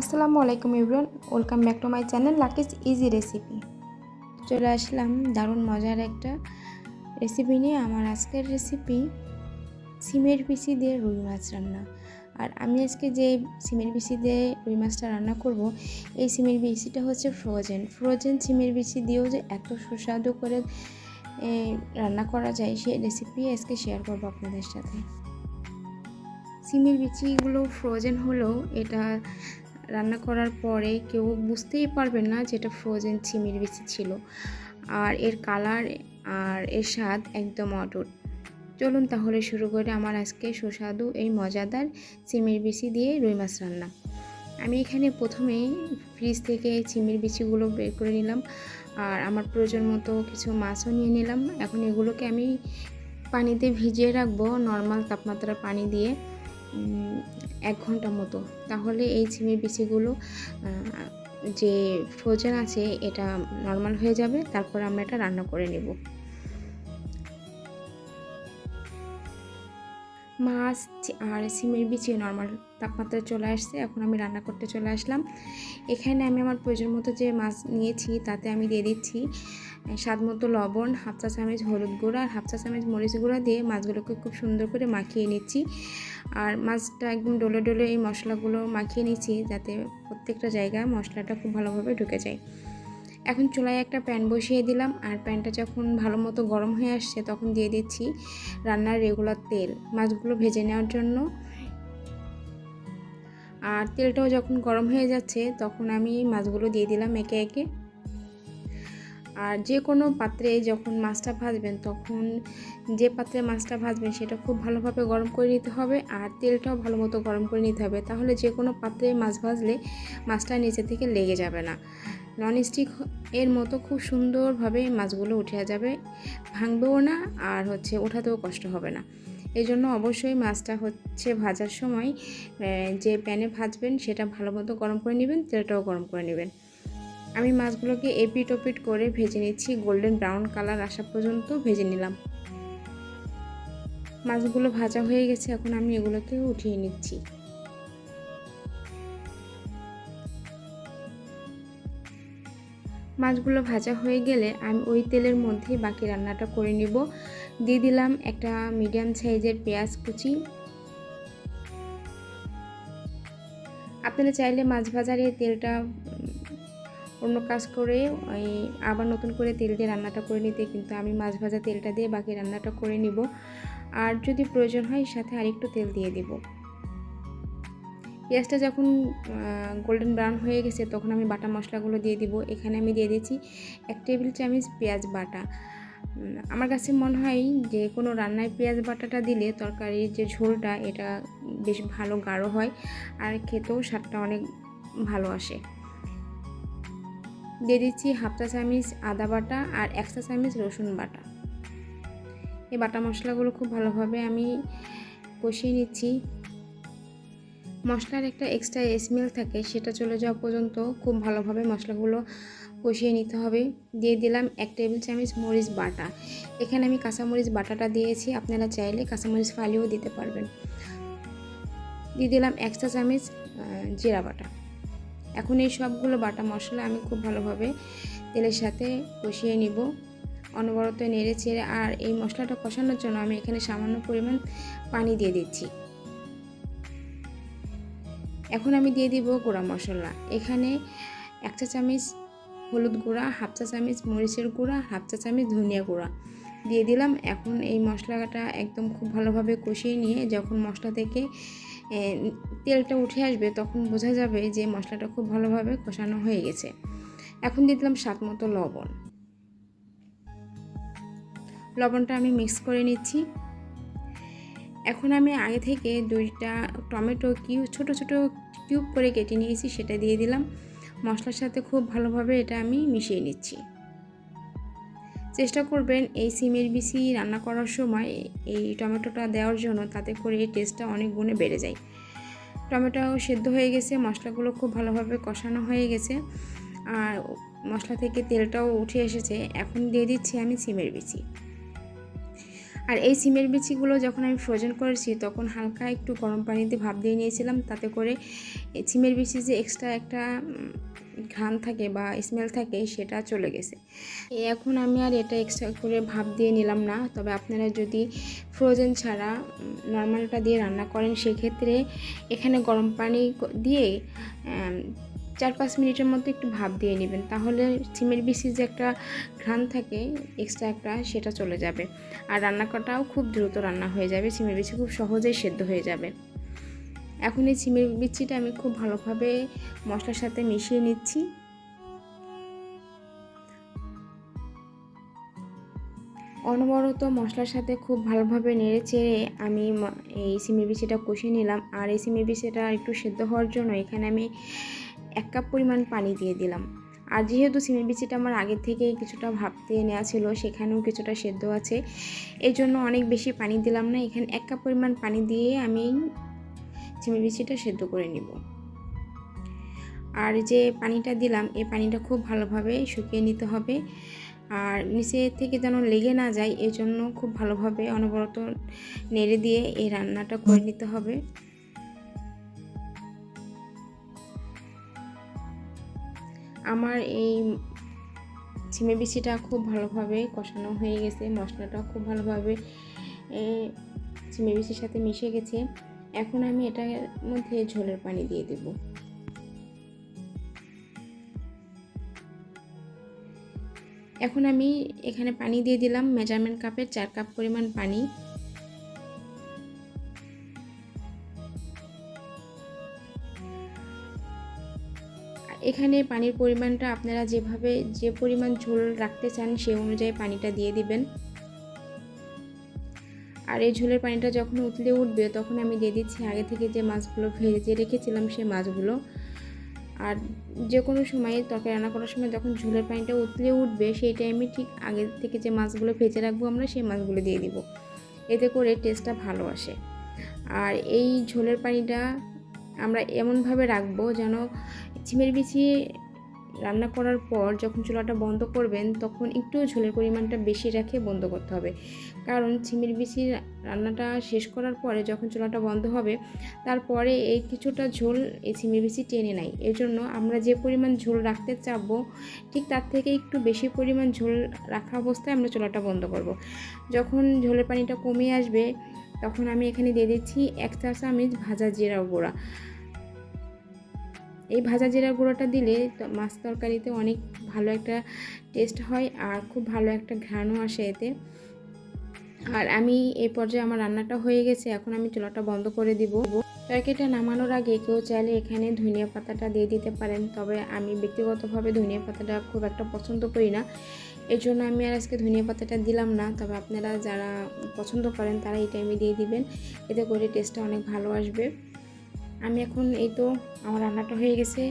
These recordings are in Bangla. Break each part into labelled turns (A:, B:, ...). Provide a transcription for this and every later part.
A: আসসালামু আলাইকুম ইবরান welcome back to my channel Lucky's easy recipe. চলে আসলাম দারুণ মজার একটা রেসিপি নিয়ে। আমার আজকের রেসিপি সিমের পিসি দিয়ে রুই মাছ রান্না। আর আমি আজকে যে সিমের বিচি দিয়ে রুই মাছটা রান্না করব, এই সিমের বিচিটা হচ্ছে ফ্রোজেন। ফ্রোজেন সিমের বিচি দিয়েও যে এত সুস্বাদু করে রান্না করা যায় সেই রেসিপি আজকে শেয়ার করব আপনাদের সাথে। সিমের বিচিগুলো ফ্রোজেন হলেও এটা রান্না করার পরে কেউ বুঝতেই পারবে না যে এটা ফ্রোজেন চিমির বিচি ছিল। আর এর কালার আর এর স্বাদ একদম অটুট। চলুন তাহলে শুরু করে আমার আজকে সুস্বাদু, এই মজাদার চিমির বিচি দিয়ে রুই মাছ রান্না। আমি এখানে প্রথমেই ফ্রিজ থেকে চিমির বিচিগুলো বের করে নিলাম। আর আমার প্রয়োজন মতো কিছু মাছও নিয়ে নিলাম। এখন এগুলোকে আমি পানিতে ভিজিয়ে রাখব নর্মাল তাপমাত্রার পানি দিয়ে। এক ঘণ্টা মতো। তাহলে এই সিমের বিচিগুলো যে ফ্রোজেন আছে, এটা নর্মাল হয়ে যাবে, তারপর আমরা এটা রান্না করে নেব। মাছ আর সিমের বিচি নর্মাল তাপমাত্রায় চলে আসছে, এখন আমি রান্না করতে চলে আসলাম। এখানে আমি আমার প্রয়োজন মতো যে মাছ নিয়েছি, তাতে আমি দিয়ে দিচ্ছি স্বাদ মতো লবণ, হাফ চা চামচ হলুদ গুঁড়া আর হাফ চা চামচ মরিচ গুঁড়া দিয়ে মাছগুলোকে খুব সুন্দর করে মাখিয়ে নিচ্ছি। আর মাছটা একদম ডলে ডলে এই মশলাগুলো মাখিয়ে নিচ্ছি যাতে প্রত্যেকটা জায়গায় মশলাটা খুব ভালোভাবে ঢুকে যায়। এখন চুলায় একটা প্যান বসিয়ে দিলাম আর প্যানটা যখন ভালো মতো গরম হয়ে আসছে তখন দিয়ে দিচ্ছি রান্নার রেগুলার তেল। মাছগুলো ভেজে নেওয়ার জন্য। আর তেলটাও যখন গরম হয়ে যাচ্ছে তখন আমি মাছগুলো দিয়ে দিলাম একে একে। আর যে কোনো পাত্রে যখন মাছটা ভাজবেন, তখন যে পাত্রে মাছটা ভাজবেন, সেটা খুব ভালোভাবে গরম করে নিতে হবে আর তেলটাও ভালো মতো গরম করে নিতে হবে। তাহলে যে কোনো পাত্রে মাছ ভাজলে মাছটা নিচে থেকে লেগে যাবে না। ননস্টিক এর মতো খুব সুন্দরভাবে মাছগুলো উঠে যাবে, ভাঙবেও না আর হচ্ছে ওঠাতেও কষ্ট হবে না। এই জন্য অবশ্যই মাছটা হচ্ছে ভাজার সময় যে প্যানে ভাজবেন, সেটা ভালো মতো গরম করে নেবেন, তেলটাও গরম করে নেবেন। আমি মাছগুলোকে এপিট ওপিট করে ভেজে নিচ্ছি। গোল্ডেন ব্রাউন কালার আসা পর্যন্ত ভেজে নিলাম। মাছগুলো ভাজা হয়ে গেছে, এখন আমি এগুলোকে উঠিয়ে নিচ্ছি। মাছগুলো ভাজা হয়ে গেলে আমি ওই তেলের মধ্যেই বাকি রান্নাটা করে নিব। দিয়ে দিলাম একটা মিডিয়াম সাইজের পেঁয়াজ কুচি। আপনারা চাইলে মাছ ভাজার এই তেলটা অন্য কাজ করে ওই আবার নতুন করে তেল দিয়ে রান্নাটা করে নিতে, কিন্তু আমি মাছ ভাজা তেলটা দিয়ে বাকি রান্নাটা করে নিব। আর যদি প্রয়োজন হয় সাথে আরেকটু তেল দিয়ে দিব। পেঁয়াজটা যখন গোল্ডেন ব্রাউন হয়ে গেছে, তখন আমি বাটা মশলাগুলো দিয়ে দিব। এখানে আমি দিয়ে দিয়েছি এক টেবিল চামচ পেঁয়াজ বাটা। আমার কাছে মনে হয় যে কোনো রান্নায় পেঁয়াজ বাটাটা দিলে তরকারির যে ঝোলটা, এটা বেশ ভালো, গাঢ় হয়, আর খেতেও স্বাদটা অনেক ভালো আসে। দিয়ে দিচ্ছি হাফ চা চামচ আদা বাটা আর এক চা চামচ রসুন বাটা। এই বাটা মশলাগুলো খুব ভালোভাবে আমি কষিয়ে নিচ্ছি। মশলার একটা এক্সট্রা স্মেল থাকে, সেটা চলে যাওয়া পর্যন্ত খুব ভালোভাবে মশলাগুলো কষিয়ে নিতে হবে। দিয়ে দিলাম এক টেবিল চামচ মরিচ বাটা। এখানে আমি কাঁচামরিচ বাটাটা দিয়েছি, আপনারা চাইলে কাঁচামরিচ ফালিও দিতে পারবেন। দিয়ে দিলাম এক চা চামচ জিরা বাটা। এখন এই সবগুলো বাটা মশলা আমি খুব ভালোভাবে তেলের সাথে কষিয়ে নিব। অনবরত নেড়ে চেড়ে আর এই মশলাটা কষানোর জন্য আমি এখানে সামান্য পরিমাণ পানি দিয়ে দিচ্ছি। এখন আমি দিয়ে দিব গুঁড়া মশলা। এখানে এক চা চামচ হলুদ গুঁড়া, হাফ চা চামচ মরিচের গুঁড়া, হাফ চা চামচ ধনিয়া গুঁড়া। দিয়ে দিলাম। এখন এই মশলাটা একদম খুব ভালোভাবে কষিয়ে নিয়ে যখন মশলা থেকে তেলটা উঠে আসবে তখন বোঝা যাবে যে মশলাটা খুব ভালোভাবে কষানো হয়ে গেছে। এখন দিয়ে দিলাম স্বাদ মতো লবণ। লবণটা আমি মিক্স করে নিচ্ছি। এখন আমি আগে থেকে দুইটা টমেটো কিউ, ছোট ছোট কিউব করে কেটে নিয়েছি, সেটা দিয়ে দিলাম। মশলার সাথে খুব ভালোভাবে এটা আমি মিশিয়ে নিচ্ছি। চেষ্টা করবেন এই সিমের বিচি রান্না করার সময় এই টমেটোটা দেওয়ার জন্য, তাতে করে এই টেস্টটা অনেক গুণে বেড়ে যায়। টমেটো সেদ্ধ হয়ে গেছে, মশলাগুলো খুব ভালোভাবে কষানো হয়ে গেছে, আর মশলা থেকে তেলটাও উঠে এসেছে। এখন দিয়ে দিচ্ছি আমি সিমের বিচি। আর এই সিমের বিচিগুলো যখন আমি ফ্রোজেন করেছি, তখন হালকা একটু গরম পানিতে ভাপ দিয়ে নিয়েছিলাম। তাতে করে সিমের বিচি যে এক্সট্রা একটা ঘ্রাণ থাকে বা স্মেল থাকে, সেটা চলে গেছে। এখন আমি আর এটা এক্সট্রা করে ভাপ দিয়ে নিলাম না। তবে আপনারা যদি ফ্রোজেন ছাড়া নর্মালটা দিয়ে রান্না করেন, সেক্ষেত্রে এখানে গরম পানি দিয়ে চার পাঁচ মিনিটের মতো একটু ভাপ দিয়ে নেবেন। তাহলে সিমের বিচির যে একটা ঘ্রাণ থাকে এক্সট্রা একটা, সেটা চলে যাবে। আর রান্না করাটাও খুব দ্রুত রান্না হয়ে যাবে। সিমের বিচি খুব সহজেই সেদ্ধ হয়ে যাবে। এখন এই সিমের বিচিটা আমি খুব ভালোভাবে মশলার সাথে মিশিয়ে নিচ্ছি। অনবরত মশলার সাথে খুব ভালোভাবে নেড়ে চেড়ে আমি এই সিমের বিচিটা কষিয়ে নিলাম। আর এই সিমের বিচিটা একটু সেদ্ধ হওয়ার জন্য এখানে আমি এক কাপ পরিমাণ পানি দিয়ে দিলাম। আর যেহেতু সিমের বিচিটা আমার আগের থেকে কিছুটা ভাপতে নেওয়া ছিল, সেখানেও কিছুটা সেদ্ধ আছে। এই জন্য অনেক বেশি পানি দিলাম না। এখানে এক কাপ পরিমাণ পানি দিয়ে আমি সিমের বিচিটা সেদ্ধ করে নিব। আর যে পানিটা দিলাম, এই পানিটা খুব ভালোভাবে শুকিয়ে নিতে হবে। আর নিচে থেকে যেন লেগে না যায় এই জন্য খুব ভালোভাবে অনবরত নেড়ে দিয়ে এই রান্নাটা করে নিতে হবে। আমার এই ছিমে বিচিটা খুব ভালোভাবে কষানো হয়ে গেছে মশলাটা খুব ভালোভাবে ছিমে বিচির সাথে মিশে গেছে। এখন আমি এটার মধ্যে ঝোলের পানি দিয়ে দেব। এখন আমি এখানে পানি দিয়ে দিলাম, মেজারমেন্ট কাপের চার কাপ পরিমাণ পানি। এখানে পানির পরিমাণটা আপনারা যেভাবে, যে পরিমাণ ঝোল রাখতে চান সে অনুযায়ী পানিটা দিয়ে দিবেন। আর এই ঝোলের পানিটা যখন উতলে উঠবে, তখন আমি দিয়ে দিচ্ছি আগে থেকে যে মাছগুলো ভেজে রেখেছিলাম সেই মাছগুলো। আর যে কোনো সময় তরকারি রান্না করার সময় যখন ঝোলের পানিটা উতলে উঠবে, সেই টাইমে ঠিক আগে থেকে যে মাছগুলো ভেজে রাখব আমরা, সেই মাছগুলো দিয়ে দিব। এতে করে টেস্টটা ভালো আসে। আর এই ঝোলের পানিটা আমরা এমনভাবে রাখব যেন ঝিমের বিচি রান্না করার পর যখন চুলাটা বন্ধ করবেন, তখন একটু ঝোলের পরিমাণটা বেশি রেখে বন্ধ করতে হবে। কারণ চিমের বিচি রান্নাটা শেষ করার পরে যখন চুলাটা বন্ধ হবে, তারপরে এই কিছুটা ঝোল এই চিমের বিচি টেনে নেয়। এর জন্য আমরা যে পরিমাণ ঝোল রাখতে চাবো, ঠিক তার থেকে একটু বেশি পরিমাণ ঝোল রাখা অবস্থায় আমরা চুলাটা বন্ধ করব। যখন ঝোলের পানিটা কমে আসবে, তখন আমি এখানে দিয়ে দিচ্ছি এক চা চামচ ভাজা জিরা গুঁড়া। এই ভাজা জিরা গুঁড়োটা দিলে মাছ তরকারিতে অনেক ভালো একটা টেস্ট হয় আর খুব ভালো একটা ঘ্রাণও আসে এতে। আর আমি এই পর্যায়ে আমার রান্নাটা হয়ে গেছে, এখন আমি চুলাটা বন্ধ করে দিব। তরকারিটা নামানোর আগে কেউ চাইলে এখানে ধনিয়া পাতাটা দিয়ে দিতে পারেন, তবে আমি ব্যক্তিগতভাবে ধনিয়া পাতাটা খুব একটা পছন্দ করি না। এর জন্য আমি আর আজকে ধনিয়া পাতাটা দিলাম না, তবে আপনারা যারা পছন্দ করেন তারা এই টাইমে দিয়ে দিবেন, এতে করে টেস্টটা অনেক ভালো আসবে। আমি এখন এই তো আমার রান্নাটা হয়ে গেছে।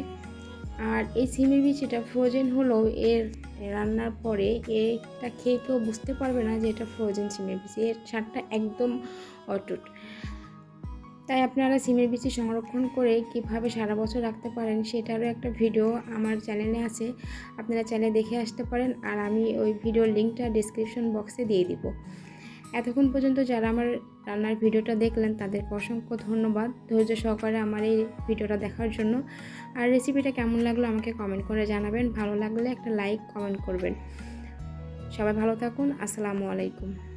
A: আর এই সিমের বিচিটা ফ্রোজেন হলেও এর রান্নার পরে এটা খেয়ে কেউ বুঝতে পারবে না যে এটা ফ্রোজেন সিমের বিচি এর স্বাদটা একদম অটুট। তাই আপনারা সিমের বিচি সংরক্ষণ করে কীভাবে সারা বছর রাখতে পারেন সেটারও একটা ভিডিও আমার চ্যানেলে আছে। আপনারা চ্যানেলে দেখে আসতে পারেন। আর আমি ওই ভিডিওর লিঙ্কটা ডিসক্রিপশন বক্সে দিয়ে দিব। এতক্ষণ পর্যন্ত যারা আমার রান্নার ভিডিওটা দেখলেন, তাদেরকে অসংখ্য ধন্যবাদ ধৈর্য সহকারে আমার এই ভিডিওটা দেখার জন্য। আর রেসিপিটা কেমন লাগল আমাকে কমেন্ট করে জানাবেন। ভালো লাগলে একটা লাইক কমেন্ট করবেন। সবাই ভালো থাকুন। আসসালামু আলাইকুম।